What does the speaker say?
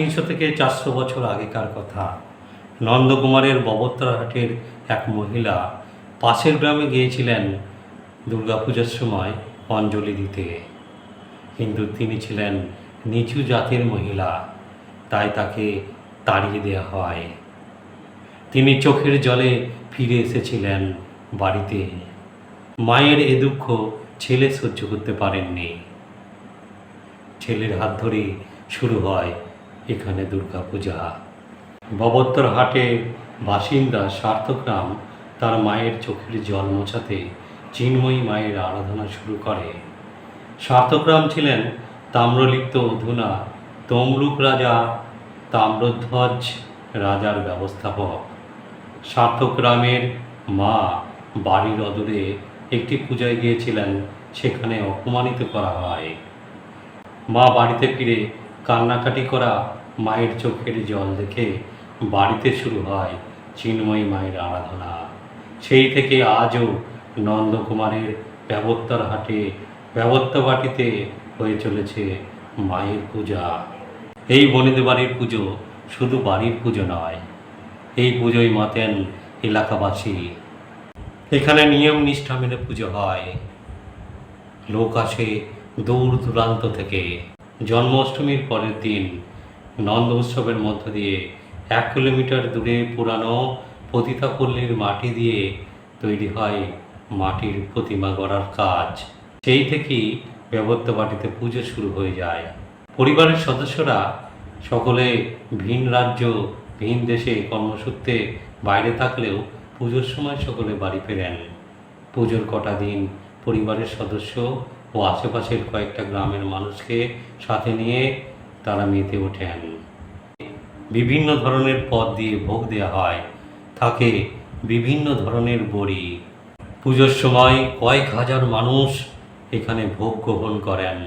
তিনশো থেকে চারশো বছর আগেকার কথা। নন্দকুমারের ববত্তরহাটের এক মহিলা পাশের গ্রামে গিয়েছিলেন দুর্গাপূজার সময় অঞ্জলি দিতে। কিন্তু তিনি ছিলেন নিচু জাতের মহিলা, তাই তাকে তাড়িয়ে দেওয়া হয়। তিনি চোখের জলে ফিরে এসেছিলেন বাড়িতে। মায়ের এ দুঃখ ছেলে সহ্য করতে পারেননি। ছেলের হাত ধরে শুরু হয় এখানে দুর্গাপূজা। ববত্তর হাটে বাসিন্দা সার্থকরাম তার মায়ের চোখের জল মোছাতে চিন্ময়ী মায়ের আরাধনা শুরু করে। সার্থকরাম ছিলেন তাম্রলিপ্ত অধুনা, তমলুক রাজা, তাম্রধ্বজ রাজার ব্যবস্থাপক। সার্থকরামের মা বাড়ির অদূরে একটি পূজায় গিয়েছিলেন, সেখানে অপমানিত করা হয়। মা বাড়িতে ফিরে কান্নাকাটি করা মায়ের চোখের জল দেখে বাড়িতে শুরু হয় চিন্ময়ী মায়ের আরাধনা। সেই থেকে আজও নন্দকুমারের ব্যবত্তার হাটে, ব্যবত্তা বাটিতে হয়ে চলেছে মায়ের পূজা। এই বনিদে বাড়ির পুজো শুধু বাড়ির পুজো নয়, এই পুজোয় মাতেন এলাকাবাসী। এখানে নিয়ম নিষ্ঠা মেনে পুজো হয়। লোক আসে দূর দূরান্ত থেকে। জন্মাষ্টমীর পরের দিন নন্দ উৎসবের মধ্য দিয়ে এক কিলোমিটার দূরে পুরানো পতিতাপল্লীর মাটি দিয়ে তৈরি হয় মাটির প্রতিমা গড়ার কাজ। সেই থেকেই ব্যবত্ত বাটিতে পুজো শুরু হয়ে যায়। পরিবারের সদস্যরা সকলে ভিন রাজ্য, ভিন দেশে কর্মসূত্রে বাইরে থাকলেও পুজোর সময় সকলে বাড়ি ফেরেন। পুজোর কটা দিন পরিবারের সদস্য ও আশেপাশের কয়েকটা গ্রামের মানুষকে সাথে নিয়ে তারা মেতে ওঠেন বিভিন্ন ধরনের পদ দিয়ে ভোগ দেওয়া হয়। থাকে বিভিন্ন ধরনের বড়ি। পুজোর সময় কয়েক হাজার মানুষ এখানে ভোগ গ্রহণ করেন।